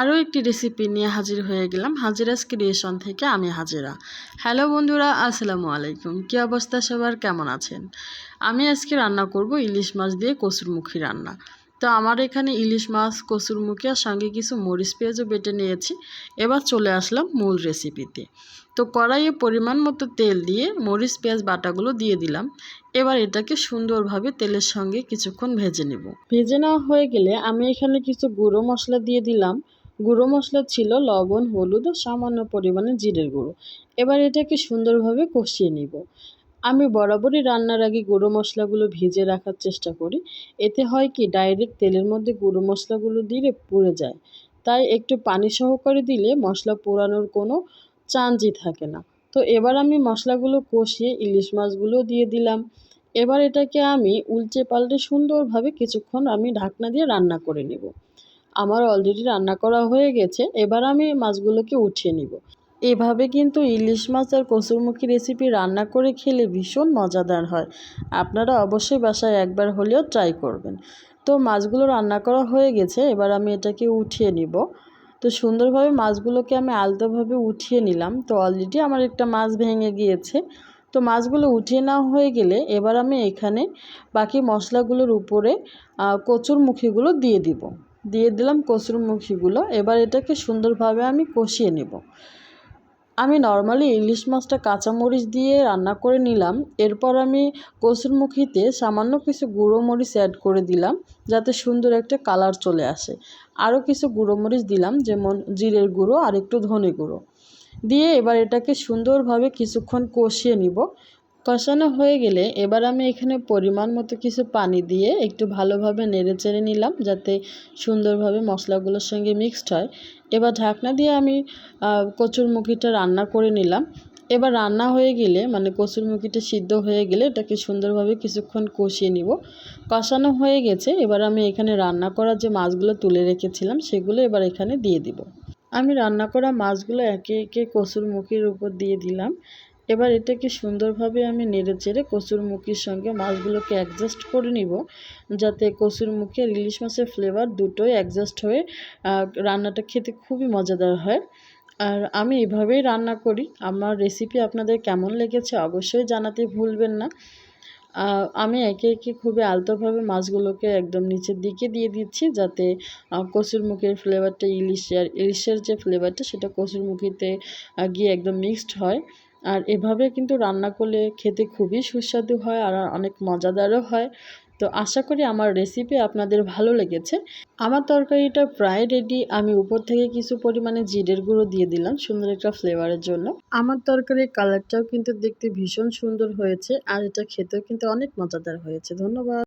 আরও একটি রেসিপি নিয়ে হাজির হয়ে গেলাম হাজিরাস ক্রিয়েশন থেকে আমি হাজিরা। হ্যালো বন্ধুরা, আসসালামু আলাইকুম। কী অবস্থা সবার? কেমন আছেন? আমি আজকে রান্না করব ইলিশ মাছ দিয়ে কসুরমুখী রান্না। তো আমার এখানে ইলিশ মাছ কসুরমুখী আর সঙ্গে কিছু মরিচ পেঁয়াজও বেটে নিয়েছি। এবার চলে আসলাম মূল রেসিপিতে তো কড়াইয়ে পরিমাণ মতো তেল দিয়ে মরিচ, পেঁয়াজ, বাটাগুলো দিয়ে দিলাম। এবার এটাকে সুন্দরভাবে তেলের সঙ্গে কিছুক্ষণ ভেজে নেব। ভেজে নেওয়া হয়ে গেলে আমি এখানে কিছু গুঁড়ো মশলা দিয়ে দিলাম। গুঁড়ো মশলা ছিল, লবণ, হলুদ ও সামান্য পরিমাণে জিরের গুঁড়ো। এবার এটাকে সুন্দরভাবে কষিয়ে নিব। আমি বরাবরই রান্নার আগে গুঁড়ো মশলাগুলো ভিজে রাখার চেষ্টা করি। এতে হয় কি, ডাইরেক্ট তেলের মধ্যে গুঁড়ো মশলাগুলো দিলে পুড়ে যায়। তাই একটু পানি সহকারে দিলে মশলা পোড়ানোর কোনো চান্সই থাকে না। তো এবার আমি মশলাগুলো কষিয়ে ইলিশ মাছগুলো দিয়ে দিলাম। এবার এটাকে আমি উল্টে পাল্টে সুন্দরভাবে কিছুক্ষণ আমি ঢাকনা দিয়ে রান্না করে নেব। আমার অলরেডি রান্না করা হয়ে গেছে, এবার আমি মাছগুলোকে উঠিয়ে নিব। এভাবে কিন্তু ইলিশ মাছ আর কসুরমুখী রেসিপি রান্না করে খেলে ভীষণ মজাদার হয়। আপনারা অবশ্যই বাসায় একবার হলেও ট্রাই করবেন। তো মাছগুলো রান্না করা হয়ে গেছে, এবার আমি এটাকে উঠিয়ে নিব। তো সুন্দরভাবে মাছগুলোকে আমি আলতোভাবে উঠিয়ে নিলাম। তো অলরেডি আমার একটা মাছ ভেঙে গিয়েছে। তো মাছগুলো উঠিয়ে নেওয়া হয়ে গেলে এবার আমি এখানে বাকি মশলাগুলোর উপরে কচুর মুখিগুলো দিয়ে দিব। দিয়ে দিলাম কচুরমুখিগুলো। এবার এটাকে সুন্দরভাবে আমি কষিয়ে নেব। আমি নর্মালি ইলিশ মাছটা কাঁচামরিচ দিয়ে রান্না করে নিলাম। এরপর আমি কচুরমুখিতে সামান্য কিছু গুঁড়ো মরিচ অ্যাড করে দিলাম, যাতে সুন্দর একটা কালার চলে আসে। আরও কিছু গুঁড়ো মরিচ দিলাম, যেমন জিরের গুঁড়ো আর একটু ধনে গুঁড়ো। দিয়ে এবার এটাকে সুন্দরভাবে কিছুক্ষণ কষিয়ে নিব। কষানো হয়ে গেলে এবার আমি এখানে পরিমাণ মতো কিছু পানি দিয়ে একটু ভালোভাবে নেড়ে চেড়ে নিলাম যাতে সুন্দরভাবে মশলাগুলোর সঙ্গে মিক্সড হয়। এবার ঢাকনা দিয়ে আমি কচুরমুখিটা রান্না করে নিলাম। এবার রান্না হয়ে গেলে মানে কচুরমুখিটা সিদ্ধ হয়ে গেলে এটাকে সুন্দরভাবে কিছুক্ষণ কষিয়ে নিব। কষানো হয়ে গেছে, এবার আমি এখানে রান্না করা যে মাছগুলো তুলে রেখেছিলাম সেগুলো এবার এখানে দিয়ে দিব। আমি রান্না করা মাছগুলো একে একে কচুরমুখির উপর দিয়ে দিলাম। এবার এটাকে সুন্দরভাবে আমি নেড়ে চেড়ে কচুর মুখির সঙ্গে মাছগুলোকে অ্যাডজাস্ট করে নিব, যাতে কচুর মুখি ইলিশ মাছের ফ্লেভার দুটোই অ্যাডজাস্ট হয়ে রান্নাটা খেতে খুবই মজাদার হয়। আর আমি এভাবেই রান্না করি। আমার রেসিপি আপনাদের কেমন লেগেছে অবশ্যই জানাতে ভুলবেন না। আমি একে একে খুবই আলতোভাবে মাছগুলোকে একদম নিচের দিকে দিয়ে দিচ্ছি, যাতে কচুর মুখের ফ্লেভারটা ইলিশের ইলিশের যে ফ্লেভারটা সেটা কচুর মুখিতে গিয়ে একদম মিক্সড হয়। আর এভাবে কিন্তু রান্না করলে খেতে খুবই সুস্বাদু হয় আর অনেক মজাদারও হয়। তো আশা করি আমার রেসিপি আপনাদের ভালো লেগেছে। আমার তরকারিটা প্রায় রেডি আমি উপর থেকে কিছু পরিমাণে জিরের গুঁড়ো দিয়ে দিলাম সুন্দর একটা ফ্লেভারের জন্য। আমার তরকারির কালারটাও কিন্তু দেখতে ভীষণ সুন্দর হয়েছে আর এটা খেতেও কিন্তু অনেক মজাদার হয়েছে। ধন্যবাদ।